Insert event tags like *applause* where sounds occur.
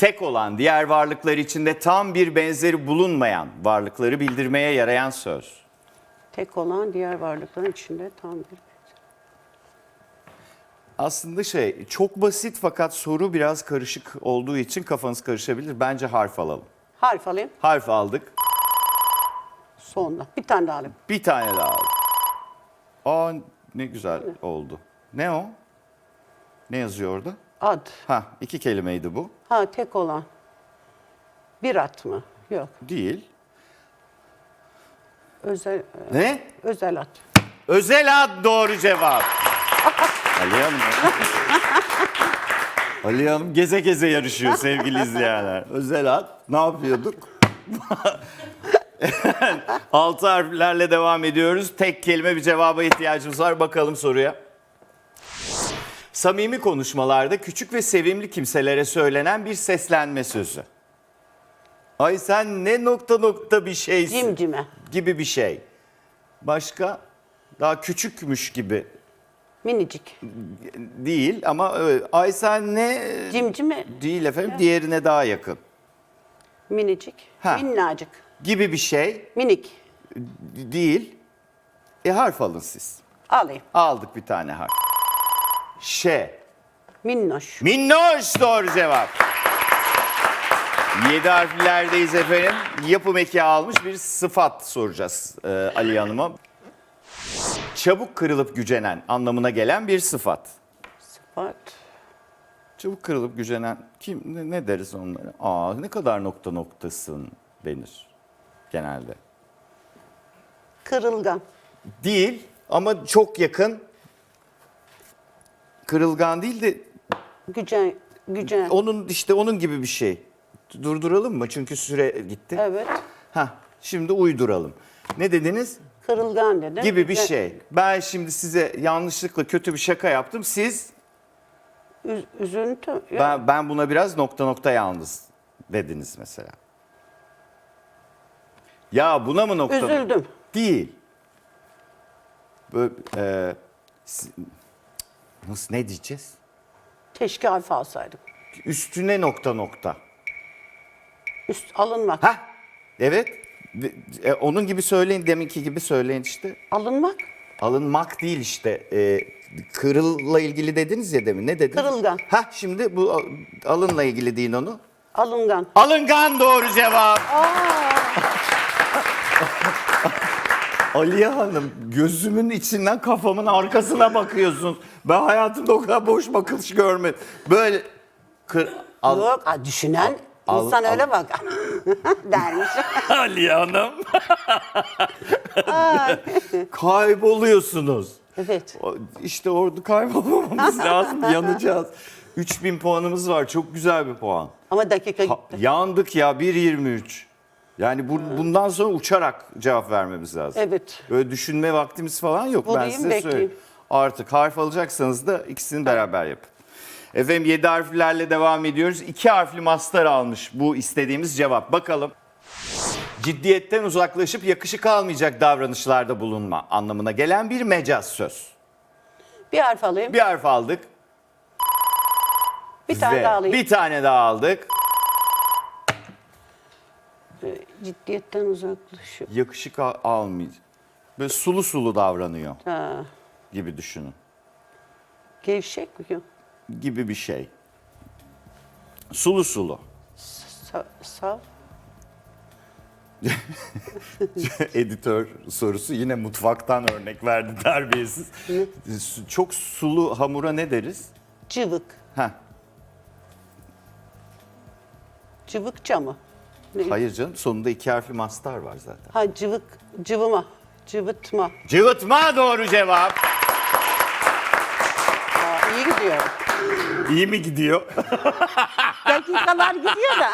tek olan, diğer varlıklar içinde tam bir benzeri bulunmayan varlıkları bildirmeye yarayan söz. Tek olan diğer varlıkların içinde tam bir. Aslında şey çok basit fakat soru biraz karışık olduğu için kafanız karışabilir. Bence harf alalım. Harf alayım. Harf aldık. Sonda. Bir tane daha alayım. Bir tane daha aldık. Aa ne güzel oldu. Ne o? Ne yazıyor orada? Ad. Ha iki kelimeydi bu. Ha tek olan. Bir at mı? Yok. Değil. Özel Ne? özel at. Özel ad doğru cevap. *laughs* Ali Hanım. Ali Hanım geze geze yarışıyor sevgili izleyenler. Özel ad. Ne yapıyorduk? *laughs* Altı harflerle devam ediyoruz. Tek kelime bir cevaba ihtiyacımız var. Bakalım soruya. Samimi konuşmalarda küçük ve sevimli kimselere söylenen bir seslenme sözü. Ay sen ne nokta nokta bir şeysin Cimcime. gibi bir şey. Başka daha küçükmüş gibi Minicik. değil ama ay sen ne Cimcime. değil efendim diğerine daha yakın Minicik. Ha. Minnacık. gibi bir şey Minik. değil. E harf alın siz. Alayım. Aldık bir tane harf. Ş. Minnoş. Minnoş doğru cevap. Yedi harflerdeyiz efendim. Yapım eki almış bir sıfat soracağız e, Ali Hanım'a. Çabuk kırılıp gücenen anlamına gelen bir sıfat. Sıfat. Çabuk kırılıp gücenen kim ne, ne deriz onlara? Aa ne kadar nokta noktasın denir genelde. Kırılgan. Değil ama çok yakın. Kırılgan değil de Gücen. Gücen. onun işte onun gibi bir şey. Durduralım mı? Çünkü süre gitti. Evet. Hah, şimdi uyduralım. Ne dediniz? Kırılgan dedim. Gibi bir Gücen- şey. Ben şimdi size yanlışlıkla kötü bir şaka yaptım. Siz Üz- üzüntü. Yok. ben, ben buna biraz nokta nokta yalnız dediniz mesela. Ya buna mı nokta? Üzüldüm. Değil. Böyle, e, si- nasıl ne diyeceğiz? Keşke harf alsaydım. Üstüne nokta nokta. Üst alınmak. Ha? Evet. E, onun gibi söyleyin deminki gibi söyleyin işte. Alınmak. Alınmak değil işte. E, kırılla ilgili dediniz ya demin. Ne dediniz? Kırılgan. Ha şimdi bu al- alınla ilgili deyin onu. Alıngan. Alıngan doğru cevap. Aliye Hanım gözümün içinden kafamın arkasına bakıyorsunuz. Ben hayatımda o kadar boş bakış görmedim. Böyle kır, al, Yok. düşünen al- insan al- öyle bak. *laughs* Dermiş. *laughs* Aliye Hanım. Kayboluyorsunuz. Evet. O- İşte orada kaybolmamamız *laughs* lazım. Yanacağız. 3000 puanımız var. Çok güzel bir puan. Ama dakika Ha, gitti. yandık ya 1.23. Yani bu, bundan sonra uçarak cevap vermemiz lazım. Evet. Böyle düşünme vaktimiz falan yok. ben Bulayım, size bekleyeyim. söyleyeyim. Artık harf alacaksanız da ikisini beraber yapın. Efendim 7 harflerle devam ediyoruz. 2 harfli mastar almış bu istediğimiz cevap. Bakalım. Ciddiyetten uzaklaşıp yakışık almayacak davranışlarda bulunma anlamına gelen bir mecaz söz. Bir harf alayım. Bir harf aldık. Bir tane ve daha alayım. Bir tane daha aldık. Ciddiyetten uzaklaşıyor. Yakışık al- almayacak. Böyle sulu sulu davranıyor Ha. gibi düşünün. Gevşek mi? Yok. Gibi bir şey. Sulu sulu. Sa- sav. *laughs* Editör sorusu yine mutfaktan örnek verdi terbiyesiz. Su- Çok sulu hamura ne deriz? Cıvık. Heh, Cıvıkça mı? Ne? hayır canım sonunda iki harfli mastar var zaten. Ha cıvık. Cıvıma. Cıvıtma. Cıvıtma doğru cevap. Aa, iyi gidiyor. İyi mi gidiyor? Dakikalar gidiyor da.